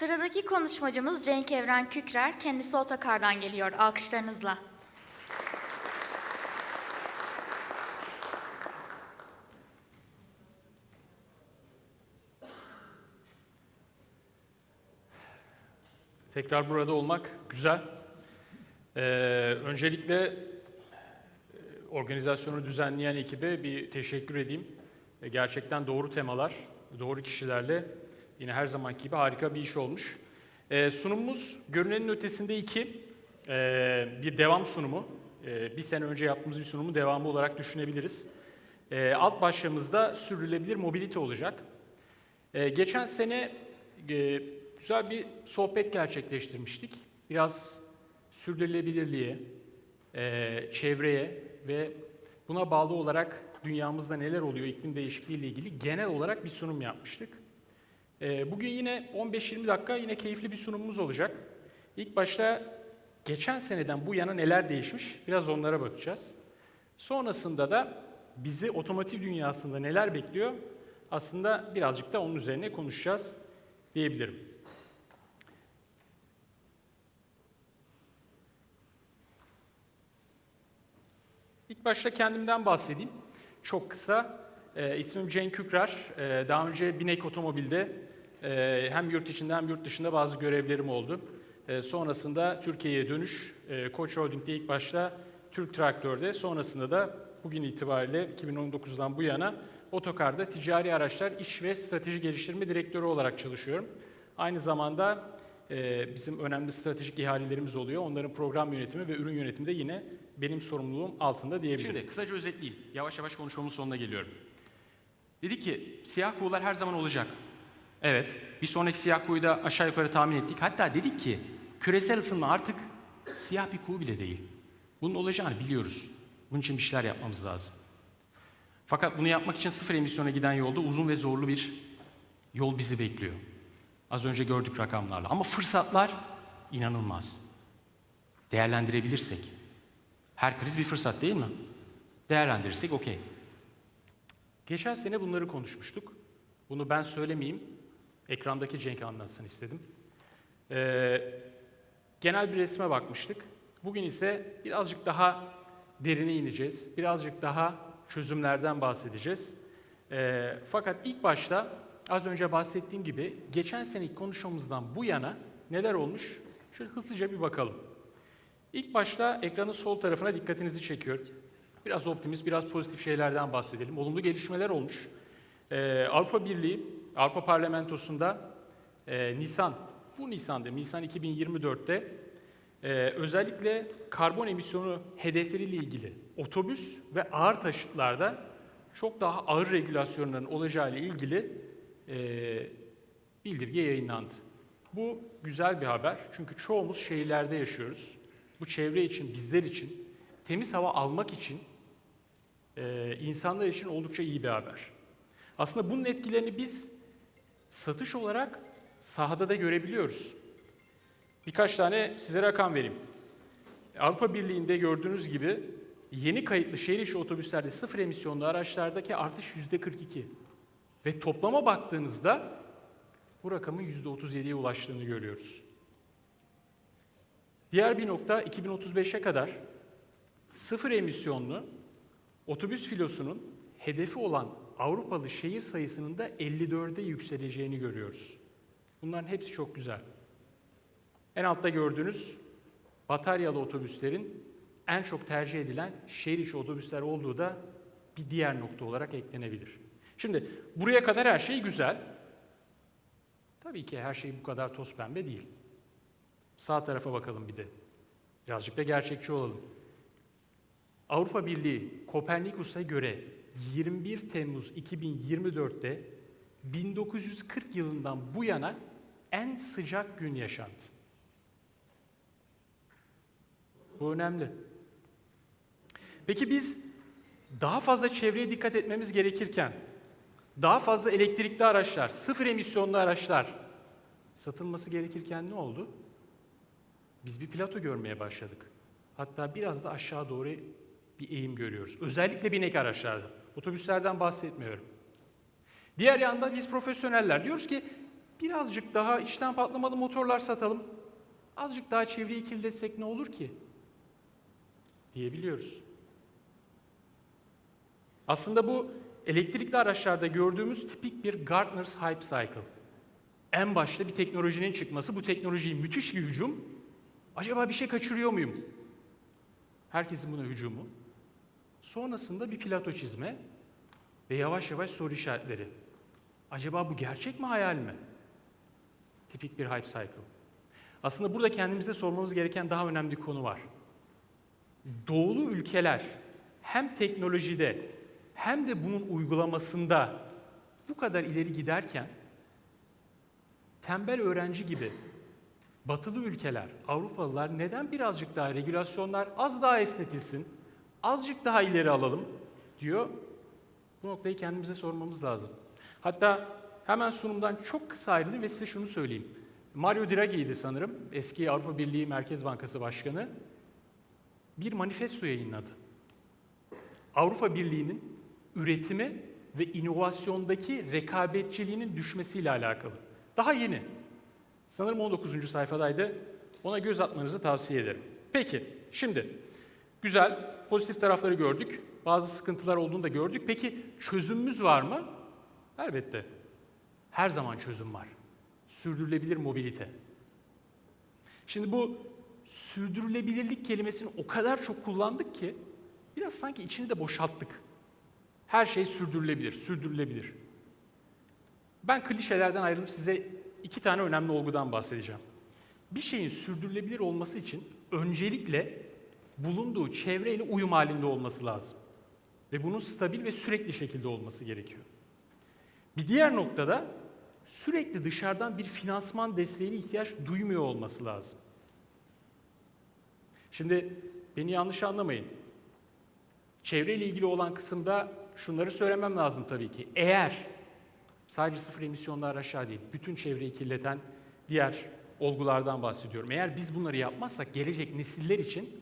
Sıradaki konuşmacımız Cenk Evren Kükrer. Kendisi otokardan geliyor. Alkışlarınızla. Tekrar burada olmak güzel. Ee, öncelikle e, organizasyonu düzenleyen ekibe bir teşekkür edeyim. Gerçekten doğru temalar, doğru kişilerle yine her zamanki gibi harika bir iş olmuş. E, sunumumuz görünenin ötesinde iki, e, bir devam sunumu. E, bir sene önce yaptığımız bir sunumu devamı olarak düşünebiliriz. E, alt başlığımızda sürdürülebilir mobilite olacak. Ee, geçen sene e, güzel bir sohbet gerçekleştirmiştik. Biraz sürdürülebilirliğe, e, çevreye ve buna bağlı olarak dünyamızda neler oluyor iklim değişikliği ile ilgili genel olarak bir sunum yapmıştık. E, bugün yine 15-20 dakika yine keyifli bir sunumumuz olacak. İlk başta geçen seneden bu yana neler değişmiş biraz onlara bakacağız. Sonrasında da bizi otomotiv dünyasında neler bekliyor aslında birazcık da onun üzerine konuşacağız diyebilirim. İlk başta kendimden bahsedeyim. Çok kısa. E, ismim Cenk Kükrer. E, daha önce Binek Otomobil'de e, hem yurt içinde hem yurt dışında bazı görevlerim oldu. E, sonrasında Türkiye'ye dönüş, e, Koç Holding'de ilk başta Türk Traktör'de, sonrasında da bugün itibariyle 2019'dan bu yana Otokar'da ticari araçlar iş ve strateji geliştirme direktörü olarak çalışıyorum. Aynı zamanda e, bizim önemli stratejik ihalelerimiz oluyor. Onların program yönetimi ve ürün yönetimi de yine benim sorumluluğum altında diyebilirim. Şimdi kısaca özetleyeyim. Yavaş yavaş konuşmamın sonuna geliyorum. Dedi ki siyah kuğular her zaman olacak. Evet. Bir sonraki siyah kuğuyu da aşağı yukarı tahmin ettik. Hatta dedik ki küresel ısınma artık siyah bir kuğu bile değil. Bunun olacağını biliyoruz. Bunun için bir şeyler yapmamız lazım. Fakat bunu yapmak için sıfır emisyona giden yolda uzun ve zorlu bir yol bizi bekliyor. Az önce gördük rakamlarla. Ama fırsatlar inanılmaz. Değerlendirebilirsek. Her kriz bir fırsat değil mi? Değerlendirirsek okey. Geçen sene bunları konuşmuştuk. Bunu ben söylemeyeyim. Ekrandaki Cenk anlatsın istedim. Ee, genel bir resme bakmıştık. Bugün ise birazcık daha derine ineceğiz. Birazcık daha çözümlerden bahsedeceğiz. Ee, fakat ilk başta az önce bahsettiğim gibi geçen seneki konuşmamızdan bu yana neler olmuş? Şöyle hızlıca bir bakalım. İlk başta ekranın sol tarafına dikkatinizi çekiyorum. Biraz optimist, biraz pozitif şeylerden bahsedelim. Olumlu gelişmeler olmuş. Ee, Avrupa Birliği, Avrupa Parlamentosu'nda e, Nisan, bu Nisan'da, Nisan 2024'te e, özellikle karbon emisyonu hedefleriyle ilgili otobüs ve ağır taşıtlarda çok daha ağır regülasyonların olacağı ile ilgili e, bildirge yayınlandı. Bu güzel bir haber çünkü çoğumuz şehirlerde yaşıyoruz. Bu çevre için, bizler için, temiz hava almak için, e, insanlar için oldukça iyi bir haber. Aslında bunun etkilerini biz satış olarak sahada da görebiliyoruz. Birkaç tane size rakam vereyim. Avrupa Birliği'nde gördüğünüz gibi yeni kayıtlı şehir içi otobüslerde sıfır emisyonlu araçlardaki artış yüzde 42. Ve toplama baktığınızda bu rakamın yüzde 37'ye ulaştığını görüyoruz. Diğer bir nokta 2035'e kadar sıfır emisyonlu otobüs filosunun hedefi olan Avrupalı şehir sayısının da 54'e yükseleceğini görüyoruz. Bunların hepsi çok güzel. En altta gördüğünüz bataryalı otobüslerin en çok tercih edilen şehir içi otobüsler olduğu da bir diğer nokta olarak eklenebilir. Şimdi buraya kadar her şey güzel. Tabii ki her şey bu kadar toz pembe değil. Sağ tarafa bakalım bir de. Birazcık da gerçekçi olalım. Avrupa Birliği Kopernikus'a göre 21 Temmuz 2024'te 1940 yılından bu yana en sıcak gün yaşandı. Bu önemli. Peki biz daha fazla çevreye dikkat etmemiz gerekirken, daha fazla elektrikli araçlar, sıfır emisyonlu araçlar satılması gerekirken ne oldu? Biz bir plato görmeye başladık. Hatta biraz da aşağı doğru bir eğim görüyoruz. Özellikle binek araçlarda. Otobüslerden bahsetmiyorum. Diğer yanda biz profesyoneller diyoruz ki birazcık daha içten patlamalı motorlar satalım. Azıcık daha çevreyi kirletsek ne olur ki? Diyebiliyoruz. Aslında bu elektrikli araçlarda gördüğümüz tipik bir Gartner's Hype Cycle. En başta bir teknolojinin çıkması, bu teknolojiyi müthiş bir hücum. Acaba bir şey kaçırıyor muyum? Herkesin buna hücumu. Sonrasında bir filato çizme ve yavaş yavaş soru işaretleri. Acaba bu gerçek mi hayal mi? Tipik bir hype cycle. Aslında burada kendimize sormamız gereken daha önemli bir konu var. Doğulu ülkeler hem teknolojide hem de bunun uygulamasında bu kadar ileri giderken tembel öğrenci gibi batılı ülkeler, Avrupalılar neden birazcık daha regülasyonlar az daha esnetilsin, azıcık daha ileri alalım diyor. Bu noktayı kendimize sormamız lazım. Hatta hemen sunumdan çok kısa ayrılayım ve size şunu söyleyeyim. Mario Draghi'ydi sanırım, eski Avrupa Birliği Merkez Bankası Başkanı. Bir manifesto yayınladı. Avrupa Birliği'nin üretimi ve inovasyondaki rekabetçiliğinin düşmesiyle alakalı. Daha yeni. Sanırım 19. sayfadaydı. Ona göz atmanızı tavsiye ederim. Peki, şimdi güzel, pozitif tarafları gördük. Bazı sıkıntılar olduğunu da gördük. Peki çözümümüz var mı? Elbette. Her zaman çözüm var. Sürdürülebilir mobilite. Şimdi bu sürdürülebilirlik kelimesini o kadar çok kullandık ki biraz sanki içini de boşalttık. Her şey sürdürülebilir, sürdürülebilir. Ben klişelerden ayrılıp size iki tane önemli olgudan bahsedeceğim. Bir şeyin sürdürülebilir olması için öncelikle bulunduğu çevreyle uyum halinde olması lazım. Ve bunun stabil ve sürekli şekilde olması gerekiyor. Bir diğer noktada sürekli dışarıdan bir finansman desteğine ihtiyaç duymuyor olması lazım. Şimdi beni yanlış anlamayın. Çevreyle ilgili olan kısımda şunları söylemem lazım tabii ki. Eğer sadece sıfır emisyonlu araçlar değil, bütün çevreyi kirleten diğer olgulardan bahsediyorum. Eğer biz bunları yapmazsak gelecek nesiller için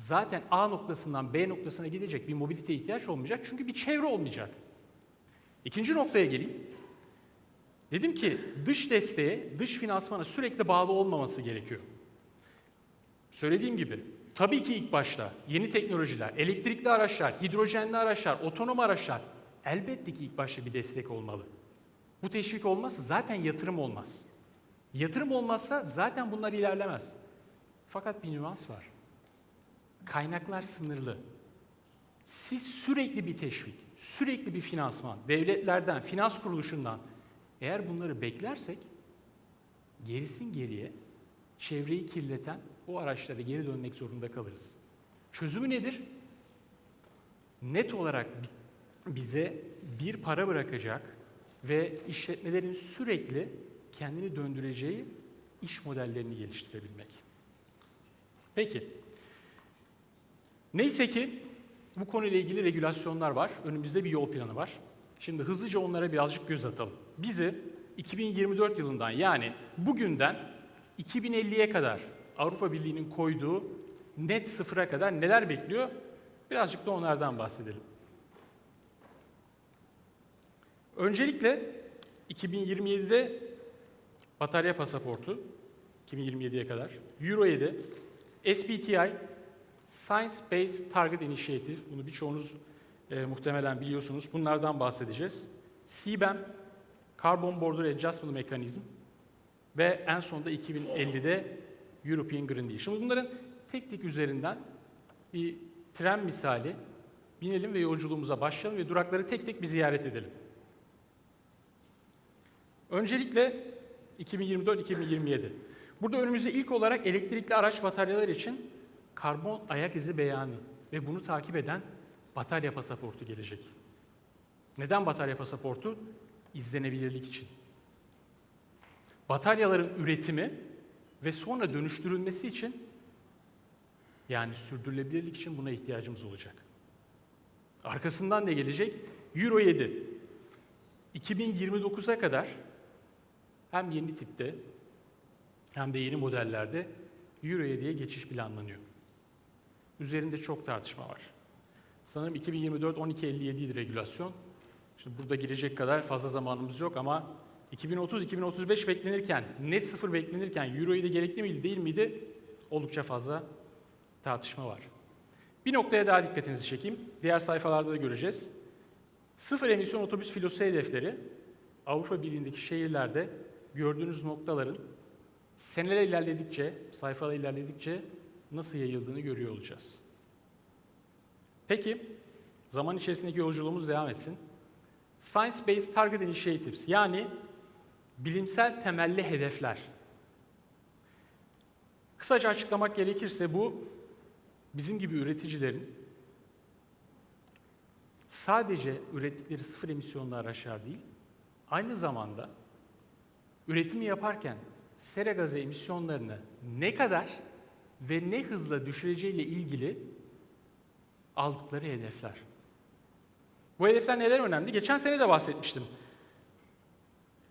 zaten A noktasından B noktasına gidecek bir mobilite ihtiyaç olmayacak. Çünkü bir çevre olmayacak. İkinci noktaya geleyim. Dedim ki dış desteğe, dış finansmana sürekli bağlı olmaması gerekiyor. Söylediğim gibi tabii ki ilk başta yeni teknolojiler, elektrikli araçlar, hidrojenli araçlar, otonom araçlar elbette ki ilk başta bir destek olmalı. Bu teşvik olmazsa zaten yatırım olmaz. Yatırım olmazsa zaten bunlar ilerlemez. Fakat bir nüans var. Kaynaklar sınırlı. Siz sürekli bir teşvik, sürekli bir finansman, devletlerden, finans kuruluşundan eğer bunları beklersek gerisin geriye çevreyi kirleten o araçlara geri dönmek zorunda kalırız. Çözümü nedir? Net olarak bi- bize bir para bırakacak ve işletmelerin sürekli kendini döndüreceği iş modellerini geliştirebilmek. Peki. Neyse ki bu konuyla ilgili regülasyonlar var. Önümüzde bir yol planı var. Şimdi hızlıca onlara birazcık göz atalım. Bizi 2024 yılından yani bugünden 2050'ye kadar Avrupa Birliği'nin koyduğu net sıfıra kadar neler bekliyor? Birazcık da onlardan bahsedelim. Öncelikle 2027'de batarya pasaportu 2027'ye kadar, Euro 7, SBTI, Science Based Target Initiative, bunu birçoğunuz e, muhtemelen biliyorsunuz. Bunlardan bahsedeceğiz. CBAM, Carbon Border Adjustment Mechanism ve en sonunda 2050'de European Green Deal. Şimdi bunların tek tek üzerinden bir tren misali binelim ve yolculuğumuza başlayalım ve durakları tek tek bir ziyaret edelim. Öncelikle 2024-2027. Burada önümüzde ilk olarak elektrikli araç bataryalar için karbon ayak izi beyanı ve bunu takip eden batarya pasaportu gelecek. Neden batarya pasaportu? İzlenebilirlik için. Bataryaların üretimi ve sonra dönüştürülmesi için yani sürdürülebilirlik için buna ihtiyacımız olacak. Arkasından ne gelecek? Euro 7. 2029'a kadar hem yeni tipte hem de yeni modellerde Euro 7'ye geçiş planlanıyor. Üzerinde çok tartışma var. Sanırım 2024 1257 idi regülasyon. Şimdi burada girecek kadar fazla zamanımız yok ama 2030-2035 beklenirken, net sıfır beklenirken Euro ile gerekli miydi değil miydi? Oldukça fazla tartışma var. Bir noktaya daha dikkatinizi çekeyim. Diğer sayfalarda da göreceğiz. Sıfır emisyon otobüs filosu hedefleri Avrupa Birliği'ndeki şehirlerde gördüğünüz noktaların seneler ilerledikçe, sayfalar ilerledikçe nasıl yayıldığını görüyor olacağız. Peki, zaman içerisindeki yolculuğumuz devam etsin. Science Based Target Initiatives yani bilimsel temelli hedefler. Kısaca açıklamak gerekirse bu bizim gibi üreticilerin sadece ürettikleri sıfır emisyonlu araçlar değil, aynı zamanda üretimi yaparken sera gazı emisyonlarını ne kadar ve ne hızla düşüreceğiyle ilgili aldıkları hedefler. Bu hedefler neden önemli? Geçen sene de bahsetmiştim.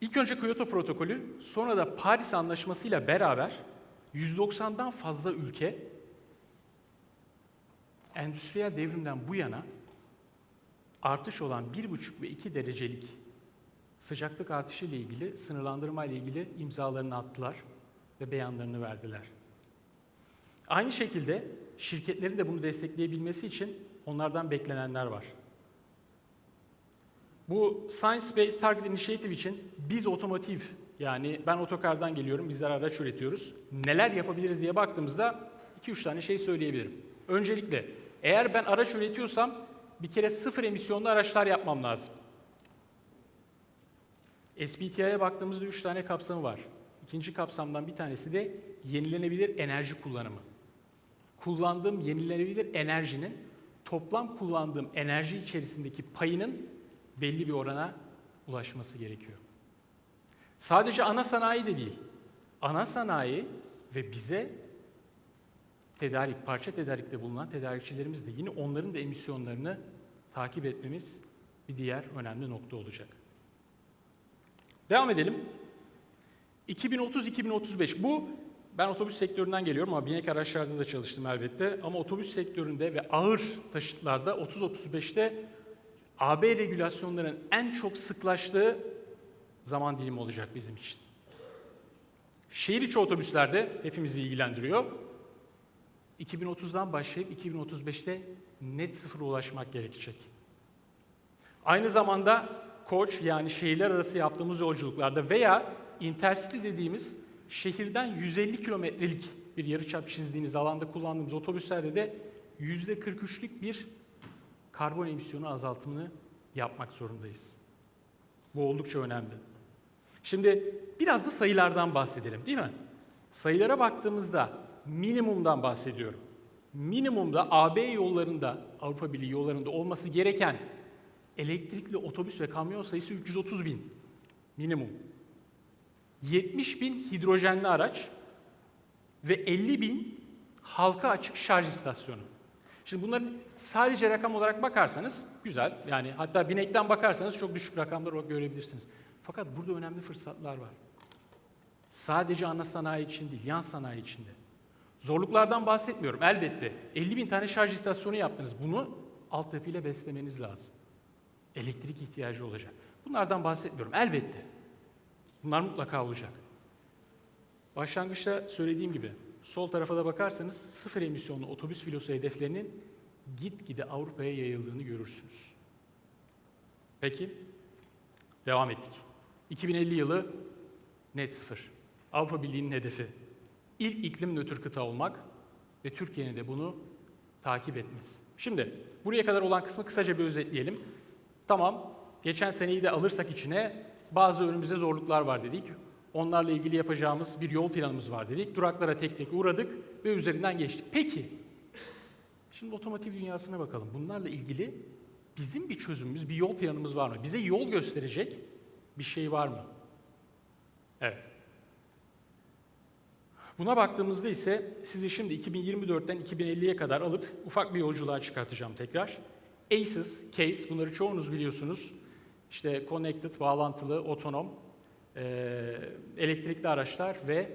İlk önce Kyoto protokolü, sonra da Paris Anlaşması ile beraber 190'dan fazla ülke endüstriyel devrimden bu yana artış olan 1,5 ve 2 derecelik sıcaklık artışı ile ilgili sınırlandırma ile ilgili imzalarını attılar ve beyanlarını verdiler. Aynı şekilde şirketlerin de bunu destekleyebilmesi için onlardan beklenenler var. Bu Science Based Target Initiative için biz otomotiv yani ben otokardan geliyorum, bizler araç üretiyoruz. Neler yapabiliriz diye baktığımızda 2-3 tane şey söyleyebilirim. Öncelikle eğer ben araç üretiyorsam bir kere sıfır emisyonlu araçlar yapmam lazım. SBTI'ye baktığımızda 3 tane kapsamı var. İkinci kapsamdan bir tanesi de yenilenebilir enerji kullanımı. Kullandığım yenilenebilir enerjinin toplam kullandığım enerji içerisindeki payının belli bir orana ulaşması gerekiyor. Sadece ana sanayi de değil. Ana sanayi ve bize tedarik, parça tedarikte bulunan tedarikçilerimiz de yine onların da emisyonlarını takip etmemiz bir diğer önemli nokta olacak. Devam edelim. 2030-2035 bu ben otobüs sektöründen geliyorum ama binek araçlarda da çalıştım elbette. Ama otobüs sektöründe ve ağır taşıtlarda 30-35'te AB regülasyonlarının en çok sıklaştığı zaman dilimi olacak bizim için. Şehir içi otobüslerde hepimizi ilgilendiriyor. 2030'dan başlayıp 2035'te net sıfıra ulaşmak gerekecek. Aynı zamanda koç yani şehirler arası yaptığımız yolculuklarda veya intercity dediğimiz şehirden 150 kilometrelik bir yarıçap çizdiğiniz alanda kullandığımız otobüslerde de %43'lük bir karbon emisyonu azaltımını yapmak zorundayız. Bu oldukça önemli. Şimdi biraz da sayılardan bahsedelim değil mi? Sayılara baktığımızda minimumdan bahsediyorum. Minimumda AB yollarında, Avrupa Birliği yollarında olması gereken elektrikli otobüs ve kamyon sayısı 330 bin. Minimum. 70 bin hidrojenli araç ve 50 bin halka açık şarj istasyonu. Şimdi bunların sadece rakam olarak bakarsanız güzel. Yani hatta binekten bakarsanız çok düşük rakamlar görebilirsiniz. Fakat burada önemli fırsatlar var. Sadece ana sanayi için değil, yan sanayi içinde. Zorluklardan bahsetmiyorum elbette. 50 bin tane şarj istasyonu yaptınız. Bunu altyapıyla beslemeniz lazım. Elektrik ihtiyacı olacak. Bunlardan bahsetmiyorum elbette. Bunlar mutlaka olacak. Başlangıçta söylediğim gibi sol tarafa da bakarsanız sıfır emisyonlu otobüs filosu hedeflerinin gitgide Avrupa'ya yayıldığını görürsünüz. Peki, devam ettik. 2050 yılı net sıfır. Avrupa Birliği'nin hedefi. İlk iklim nötr kıta olmak ve Türkiye'nin de bunu takip etmesi. Şimdi buraya kadar olan kısmı kısaca bir özetleyelim. Tamam, geçen seneyi de alırsak içine bazı önümüzde zorluklar var dedik. Onlarla ilgili yapacağımız bir yol planımız var dedik. Duraklara tek tek uğradık ve üzerinden geçtik. Peki, şimdi otomotiv dünyasına bakalım. Bunlarla ilgili bizim bir çözümümüz, bir yol planımız var mı? Bize yol gösterecek bir şey var mı? Evet. Buna baktığımızda ise sizi şimdi 2024'ten 2050'ye kadar alıp ufak bir yolculuğa çıkartacağım tekrar. ACES, CASE, bunları çoğunuz biliyorsunuz. İşte connected, bağlantılı, otonom, e, elektrikli araçlar ve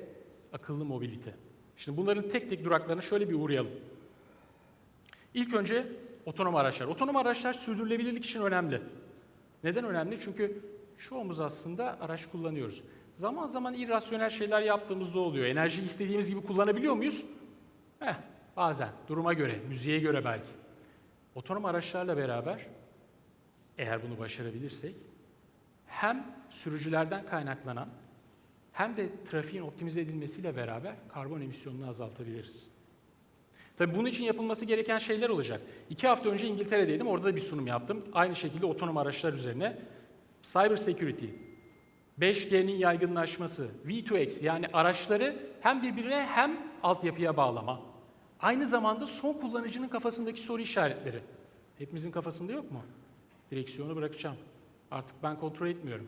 akıllı mobilite. Şimdi bunların tek tek duraklarına şöyle bir uğrayalım. İlk önce otonom araçlar. Otonom araçlar sürdürülebilirlik için önemli. Neden önemli? Çünkü çoğumuz aslında araç kullanıyoruz. Zaman zaman irrasyonel şeyler yaptığımızda oluyor. Enerjiyi istediğimiz gibi kullanabiliyor muyuz? Heh, bazen. Duruma göre, müziğe göre belki. Otonom araçlarla beraber eğer bunu başarabilirsek hem sürücülerden kaynaklanan hem de trafiğin optimize edilmesiyle beraber karbon emisyonunu azaltabiliriz. Tabii bunun için yapılması gereken şeyler olacak. İki hafta önce İngiltere'deydim, orada da bir sunum yaptım. Aynı şekilde otonom araçlar üzerine. Cyber security, 5G'nin yaygınlaşması, V2X yani araçları hem birbirine hem altyapıya bağlama. Aynı zamanda son kullanıcının kafasındaki soru işaretleri. Hepimizin kafasında yok mu? Direksiyonu bırakacağım. Artık ben kontrol etmiyorum.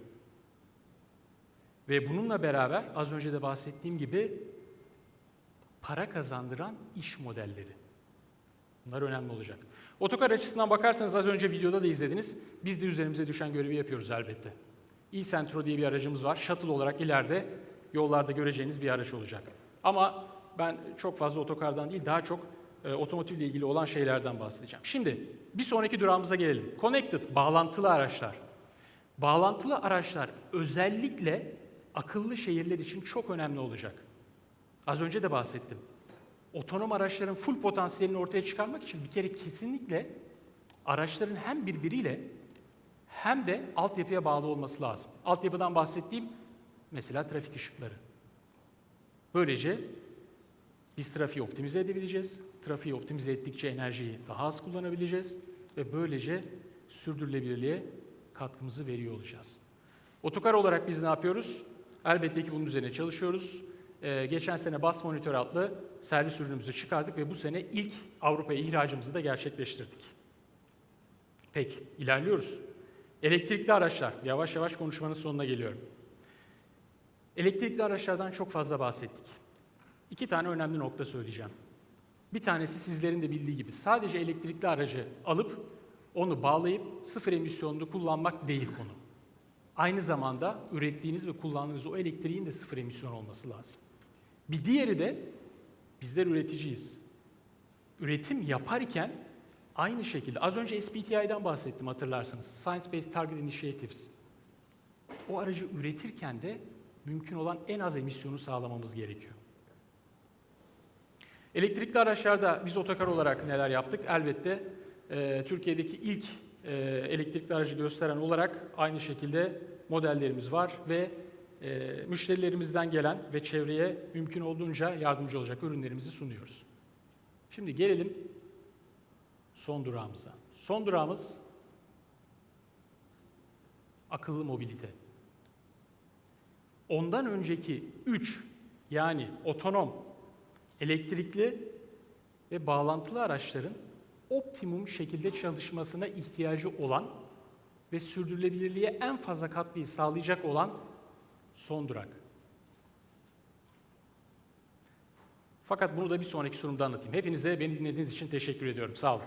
Ve bununla beraber az önce de bahsettiğim gibi para kazandıran iş modelleri. Bunlar önemli olacak. Otokar açısından bakarsanız az önce videoda da izlediniz. Biz de üzerimize düşen görevi yapıyoruz elbette. e-Centro diye bir aracımız var. Shuttle olarak ileride yollarda göreceğiniz bir araç olacak. Ama ben çok fazla otokardan değil, daha çok e, otomotivle ilgili olan şeylerden bahsedeceğim. Şimdi bir sonraki durağımıza gelelim. Connected, bağlantılı araçlar. Bağlantılı araçlar özellikle akıllı şehirler için çok önemli olacak. Az önce de bahsettim. Otonom araçların full potansiyelini ortaya çıkarmak için bir kere kesinlikle araçların hem birbiriyle hem de altyapıya bağlı olması lazım. Altyapıdan bahsettiğim mesela trafik ışıkları. Böylece biz trafiği optimize edebileceğiz. Trafiği optimize ettikçe enerjiyi daha az kullanabileceğiz ve böylece sürdürülebilirliğe katkımızı veriyor olacağız. Otokar olarak biz ne yapıyoruz? Elbette ki bunun üzerine çalışıyoruz. Ee, geçen sene Bas Monitör adlı servis ürünümüzü çıkardık ve bu sene ilk Avrupa'ya ihracımızı da gerçekleştirdik. Peki, ilerliyoruz. Elektrikli araçlar. Yavaş yavaş konuşmanın sonuna geliyorum. Elektrikli araçlardan çok fazla bahsettik. İki tane önemli nokta söyleyeceğim. Bir tanesi sizlerin de bildiği gibi sadece elektrikli aracı alıp onu bağlayıp sıfır emisyonlu kullanmak değil konu. Aynı zamanda ürettiğiniz ve kullandığınız o elektriğin de sıfır emisyon olması lazım. Bir diğeri de bizler üreticiyiz. Üretim yaparken aynı şekilde az önce SBTI'den bahsettim hatırlarsanız. Science Based Target Initiatives. O aracı üretirken de mümkün olan en az emisyonu sağlamamız gerekiyor. Elektrikli araçlarda biz otokar olarak neler yaptık? Elbette e, Türkiye'deki ilk e, elektrikli aracı gösteren olarak aynı şekilde modellerimiz var ve e, müşterilerimizden gelen ve çevreye mümkün olduğunca yardımcı olacak ürünlerimizi sunuyoruz. Şimdi gelelim son durağımıza. Son durağımız akıllı mobilite. Ondan önceki 3 yani otonom, elektrikli ve bağlantılı araçların optimum şekilde çalışmasına ihtiyacı olan ve sürdürülebilirliğe en fazla katkıyı sağlayacak olan son durak. Fakat bunu da bir sonraki sunumda anlatayım. Hepinize beni dinlediğiniz için teşekkür ediyorum. Sağ olun.